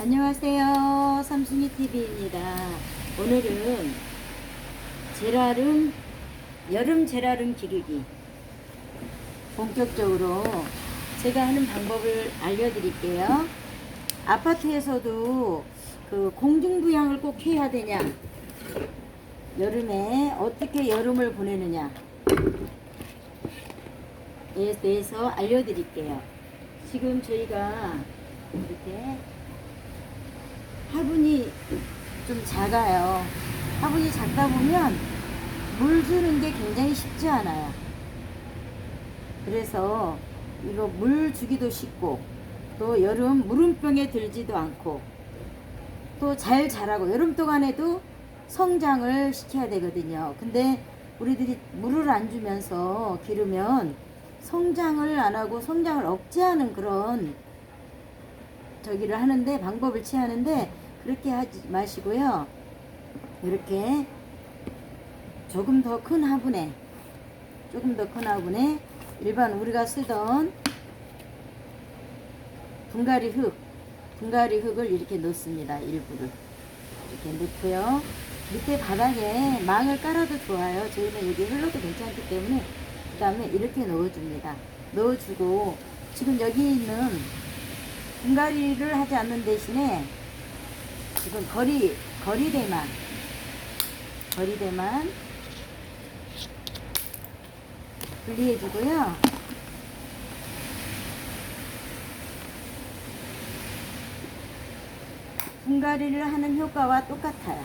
안녕하세요. 삼순이 TV입니다. 오늘은 제라름 여름 제라름 기르기 본격적으로 제가 하는 방법을 알려드릴게요. 아파트에서도 그 공중부양을 꼭 해야 되냐? 여름에 어떻게 여름을 보내느냐? 에 대해서 알려드릴게요. 지금 저희가 이렇게 화분이 좀 작아요. 화분이 작다 보면 물 주는 게 굉장히 쉽지 않아요. 그래서 이거 물 주기도 쉽고 또 여름 물음병에 들지도 않고 또 잘 자라고 여름 동안에도 성장을 시켜야 되거든요. 근데 우리들이 물을 안 주면서 기르면 성장을 안 하고 성장을 억제하는 그런 저기를 하는데 방법을 취하는데 그렇게 하지 마시고요. 이렇게 조금 더 큰 화분에 조금 더 큰 화분에 일반 우리가 쓰던 분갈이 흙 분갈이 흙을 이렇게 넣습니다. 일부를 이렇게 넣고요. 밑에 바닥에 망을 깔아도 좋아요. 저희는 여기 흘러도 괜찮기 때문에 그 다음에 이렇게 넣어줍니다. 넣어주고 지금 여기 있는 분갈이를 하지 않는 대신에 지금 거리 거리 대만 거리 대만 분리해주고요. 분갈이를 하는 효과와 똑같아요.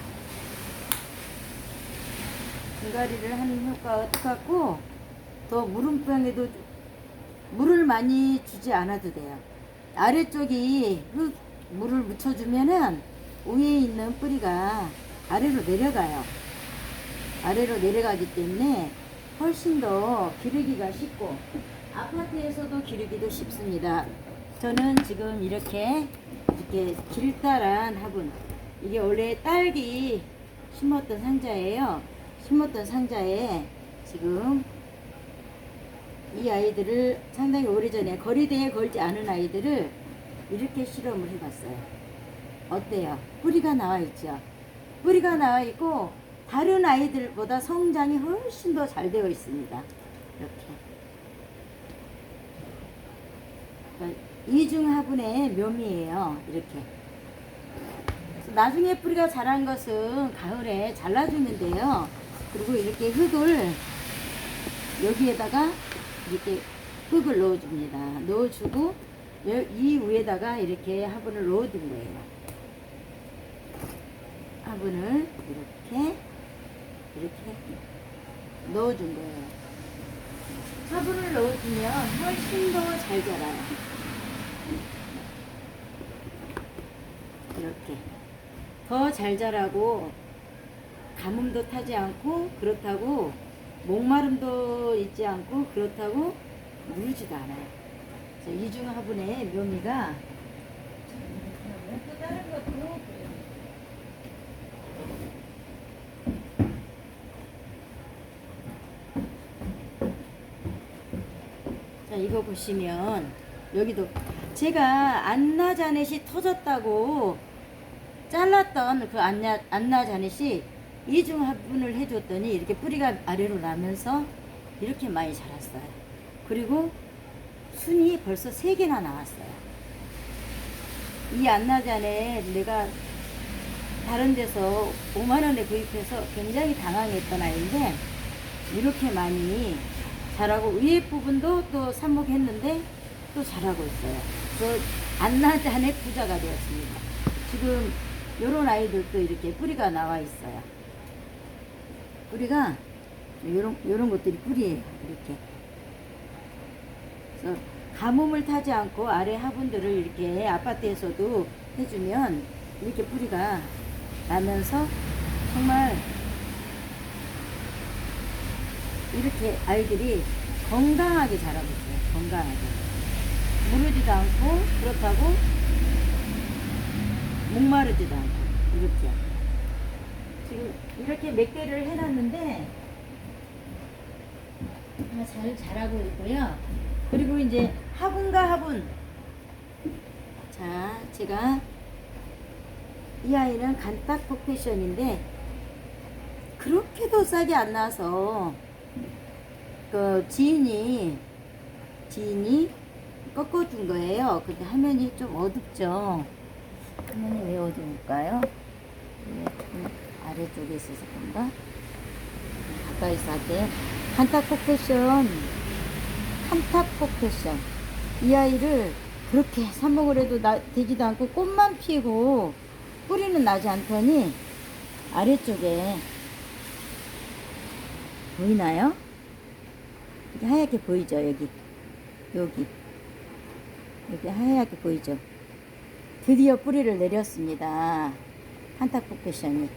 분갈이를 하는 효과와 똑같고 더 물음병에도 물을 많이 주지 않아도 돼요. 아래쪽이 흙 물을 묻혀주면은 위에 있는 뿌리가 아래로 내려가요. 아래로 내려가기 때문에 훨씬 더 기르기가 쉽고 아파트에서도 기르기도 쉽습니다. 저는 지금 이렇게 이렇게 길다란 화분 이게 원래 딸기 심었던 상자예요. 심었던 상자에 지금 이 아이들을 상당히 오래전에 거리대에 걸지 않은 아이들을 이렇게 실험을 해봤어요. 어때요? 뿌리가 나와 있죠? 뿌리가 나와 있고 다른 아이들보다 성장이 훨씬 더 잘 되어 있습니다. 이렇게. 그러니까 이중 화분의 묘미예요. 이렇게. 나중에 뿌리가 자란 것은 가을에 잘라주면 돼요. 그리고 이렇게 흙을 여기에다가 이렇게 흙을 넣어줍니다. 넣어주고 여- 이 위에다가 이렇게 화분을 넣어둔 거예요. 화분을 이렇게 이렇게 넣어준 거예요. 화분을 넣어주면 훨씬 더 잘 자라요. 이렇게 더 잘 자라고 가뭄도 타지 않고 그렇다고 목마름도 있지 않고 그렇다고 누르지도 않아요. 자, 이중 화분의 묘미가 또 다른 것도 그래요. 자, 이거 보시면 여기도 제가 안나 자넷이 터졌다고 잘랐던 그 안나, 안나 자넷이 이중 화분을 해줬더니 이렇게 뿌리가 아래로 나면서 이렇게 많이 자랐어요. 그리고 순이 벌써 세 개나 나왔어요. 이 안나자넷 내가 다른 데서 5만 원에 구입해서 굉장히 당황했던 아이인데 이렇게 많이 자라고 위에 부분도 또 삽목했는데 또 자라고 있어요. 그래서 안나잔의 부자가 되었습니다. 지금 요런 아이들도 이렇게 뿌리가 나와 있어요. 뿌리가 요런 요런 것들이 뿌리예요. 이렇게. 그래서 가뭄을 타지 않고 아래 화분들을 이렇게 아파트에서도 해주면 이렇게 뿌리가 나면서 정말 이렇게 아이들이 건강하게 자라고 있어요. 건강하게. 무르지도 않고 그렇다고 목마르지도 않고 이렇게. 지금 이렇게 몇 개를 해놨는데 다 잘 자라고 있고요. 그리고 이제 화분과 화분. 자, 제가 이 아이는 간딱 포켓션인데 그렇게도 싸게 안 나서 그 지인이 지인이 꺾어준 거예요. 근데 화면이 좀 어둡죠. 화면이 왜 어두울까요? 아래쪽에 있어서 그런가? 가까이서 할게요. 한탁 포켓션, 한탁 포켓션. 이 아이를 그렇게 삽목을 해도 나, 되지도 않고 꽃만 피고 뿌리는 나지 않더니 아래쪽에 보이나요? 하얗게 보이죠 여기? 여기. 여기 하얗게 보이죠? 드디어 뿌리를 내렸습니다. 한탁 포켓션이.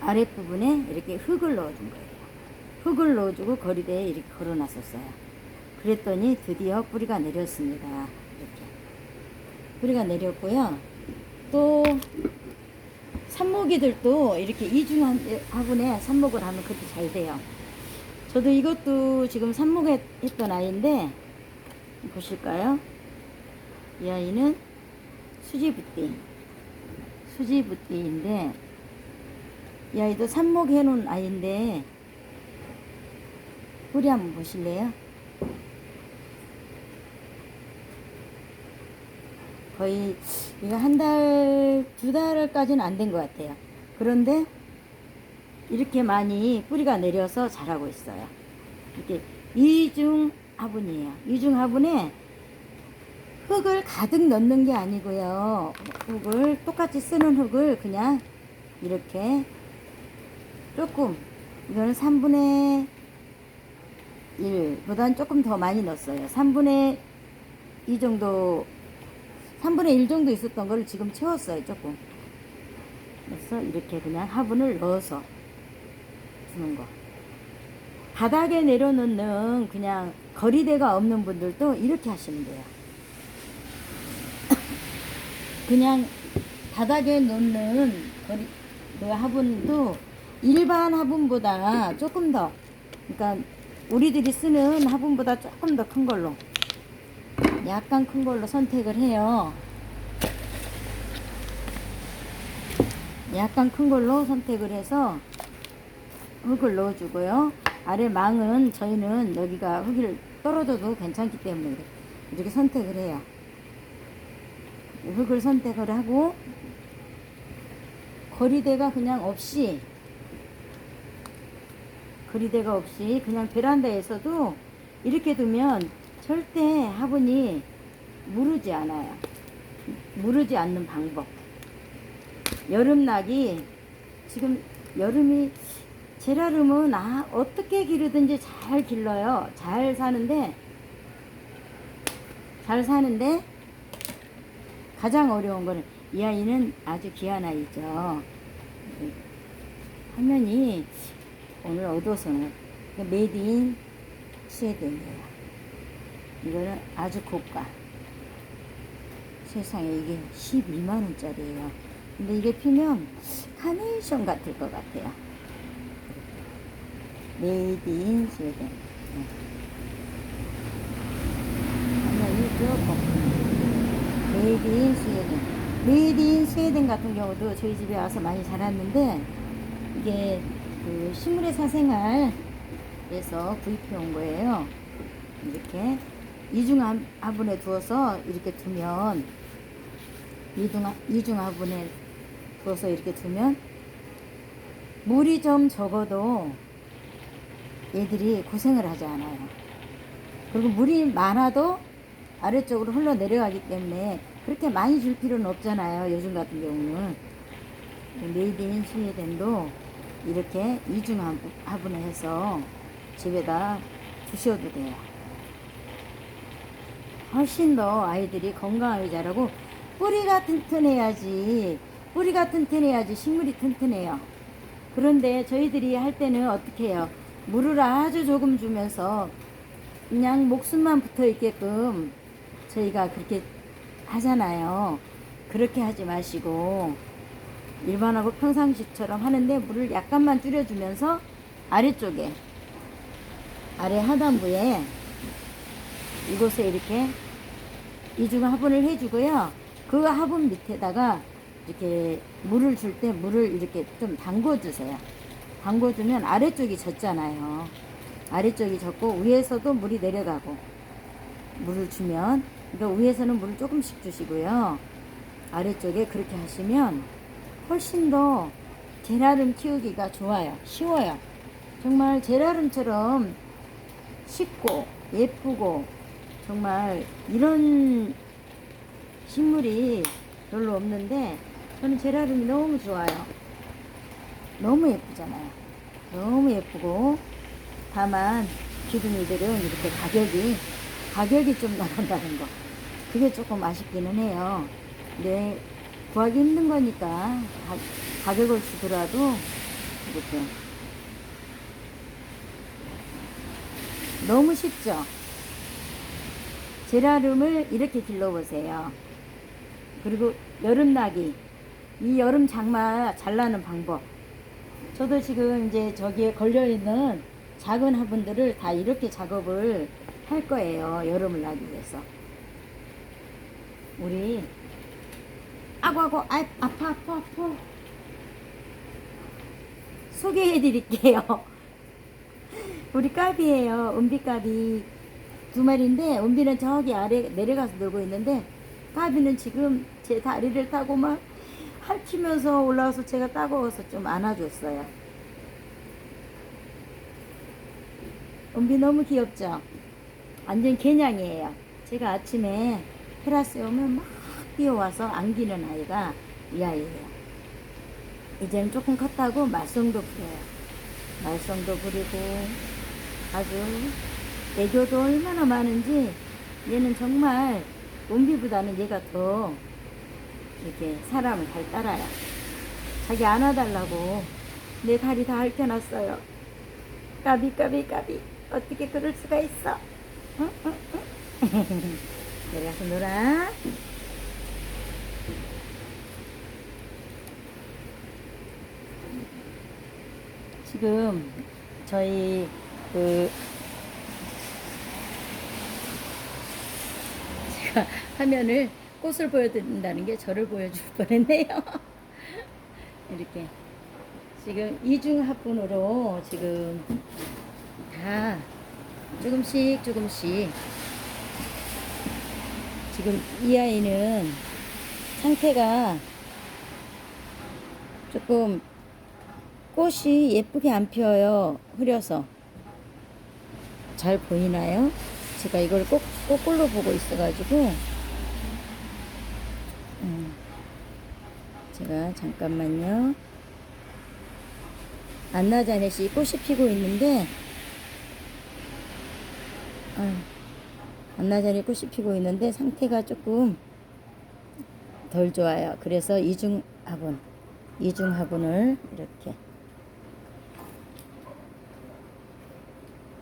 아랫부분에 이렇게 흙을 넣어준 거예요. 흙을 넣어주고 거리대에 이렇게 걸어놨었어요. 그랬더니 드디어 뿌리가 내렸습니다. 이렇게. 뿌리가 내렸고요. 또 삽목이들도 이렇게 이중 화분에 삽목을 하면 그렇게 잘 돼요. 저도 이것도 지금 삽목했던 아이인데 보실까요? 이 아이는 수지부띠 수지부띠인데 이 아이도 삽목해 놓은 아이인데 뿌리 한번 보실래요? 거의 이거 한 달, 두 달까지는 안 된 것 같아요. 그런데 이렇게 많이 뿌리가 내려서 자라고 있어요. 이렇게 이중 화분이에요. 이중 화분에 흙을 가득 넣는 게 아니고요. 흙을 똑같이 쓰는 흙을 그냥 이렇게 조금 이거는 3분의 1보다는 조금 더 많이 넣었어요. 3분의 2 정도 3분의 1 정도 있었던 거를 지금 채웠어요, 조금. 그래서 이렇게 그냥 화분을 넣어서 주는 거. 바닥에 내려놓는 그냥 거리대가 없는 분들도 이렇게 하시면 돼요. 그냥 바닥에 놓는 거리, 그 화분도 일반 화분보다 조금 더, 그러니까 우리들이 쓰는 화분보다 조금 더 큰 걸로 약간 큰 걸로 선택을 해요. 약간 큰 걸로 선택을 해서 흙을 넣어주고요. 아래 망은 저희는 여기가 흙이 떨어져도 괜찮기 때문에 이렇게 선택을 해요. 흙을 선택을 하고 거리대가 그냥 없이 거리대가 없이 그냥 베란다에서도 이렇게 두면 절대 화분이 무르지 않아요. 무르지 않는 방법. 여름나기 지금 여름이 제라름은 아, 어떻게 기르든지 잘 길러요. 잘 사는데 잘 사는데 가장 어려운 거는 이 아이는 아주 귀한 아이죠. 화면이 오늘 어두워서는 메이드 인 스웨덴이에요. 이거는 아주 고가. 세상에 이게 12만원짜리예요. 근데 이게 피면 카네이션 같을 것 같아요. 인 스웨덴. 화면이 조금. 메이드 인 스웨덴. 인 스웨덴 같은 경우도 저희 집에 와서 많이 자랐는데 이게 그 식물의 사생활에서 구입해 온 거예요. 이렇게 이중 화분에 두어서 이렇게 두면 이중, 이중 화분에 두어서 이렇게 두면 물이 좀 적어도 얘들이 고생을 하지 않아요. 그리고 물이 많아도 아래쪽으로 흘러 내려가기 때문에 그렇게 많이 줄 필요는 없잖아요. 요즘 같은 경우는. 메이드 인 스웨덴도 이렇게 이중 화분에 해서 집에다 두셔도 돼요. 훨씬 더 아이들이 건강하게 자라고 뿌리가 튼튼해야지 뿌리가 튼튼해야지 식물이 튼튼해요. 그런데 저희들이 할 때는 어떻게 해요? 물을 아주 조금 주면서 그냥 목숨만 붙어 있게끔 저희가 그렇게 하잖아요. 그렇게 하지 마시고 일반하고 평상시처럼 하는데 물을 약간만 줄여주면서 아래쪽에 아래 하단부에 이곳에 이렇게 이중 화분을 해주고요. 그 화분 밑에다가 이렇게 물을 줄 때 물을 이렇게 좀 담궈 주세요. 담궈 주면 아래쪽이 젖잖아요. 아래쪽이 젖고 위에서도 물이 내려가고 물을 주면 그러니까 위에서는 물을 조금씩 주시고요. 아래쪽에 그렇게 하시면 훨씬 더 제라름 키우기가 좋아요. 쉬워요. 정말 제라름처럼 쉽고 예쁘고 정말 이런 식물이 별로 없는데 저는 제라름이 너무 좋아요. 너무 예쁘잖아요. 너무 예쁘고 다만 기둥이들은 이렇게 가격이 가격이 좀 나간다는 거 그게 조금 아쉽기는 해요. 근데 구하기 힘든 거니까 가, 가격을 주더라도 이렇게 너무 쉽죠. 제라름을 이렇게 길러보세요. 그리고 여름나기 이 여름 장마 잘 나는 방법 저도 지금 이제 저기에 걸려있는 작은 화분들을 다 이렇게 작업을 할 거예요 여름을 나기 위해서. 우리 아고 아고 아, 아파 아파 아파. 소개해 드릴게요. 우리 까비예요 은비 까비. 두 마리인데 은비는 저기 아래 내려가서 놀고 있는데 까비는 지금 제 다리를 타고 막 핥히면서 올라와서 제가 따가워서 좀 안아줬어요. 은비 너무 귀엽죠? 완전 개냥이에요. 제가 아침에 테라스에 오면 막 뛰어와서 안기는 아이가 이 아이예요. 이제는 조금 컸다고 말썽도 부려요. 말썽도 부리고 아주 애교도 얼마나 많은지 얘는 정말 은비보다는 얘가 더 이렇게 사람을 잘 따라요. 자기 안아달라고 내 다리 다 핥혀놨어요. 까비 까비 까비 어떻게 그럴 수가 있어? 응? 응? 응? 내려가서 놀아. 지금 저희 그 제가 화면을 꽃을 보여드린다는 게 저를 보여줄 뻔했네요. 이렇게 지금 이중합분으로 지금 다 조금씩 조금씩 지금 이 아이는 상태가 조금 꽃이 예쁘게 안 피어요. 흐려서. 잘 보이나요? 제가 이걸 꼭, 거꾸로 보고 있어가지고. 음. 제가 잠깐만요. 안나자넷이 꽃이 피고 있는데, 아, 안나자넷 꽃이 피고 있는데 상태가 조금 덜 좋아요. 그래서 이중 화분, 이중 화분을 이렇게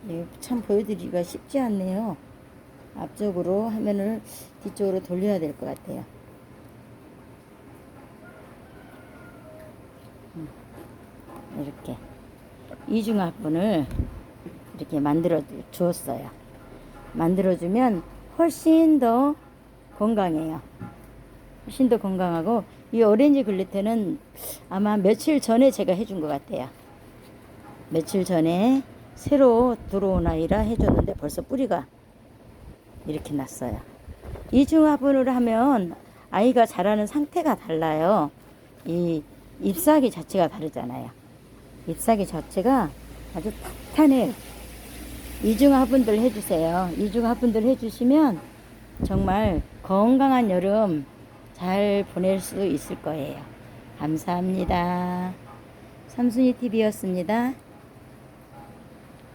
예, 참 보여드리기가 쉽지 않네요. 앞쪽으로 화면을 뒤쪽으로 돌려야 될 것 같아요. 이렇게 이중 화분을 이렇게 만들어 주었어요. 만들어 주면 훨씬 더 건강해요. 훨씬 더 건강하고 이 오렌지 글리트는 아마 며칠 전에 제가 해준 것 같아요. 며칠 전에 새로 들어온 아이라 해줬는데 벌써 뿌리가 이렇게 났어요. 이중화분을 하면 아이가 자라는 상태가 달라요. 이 잎사귀 자체가 다르잖아요. 잎사귀 자체가 아주 탄탄해요. 이중 화분들 해주세요. 이중 화분들 해주시면 정말 건강한 여름 잘 보낼 수 있을 거예요. 감사합니다. 삼순이 TV였습니다.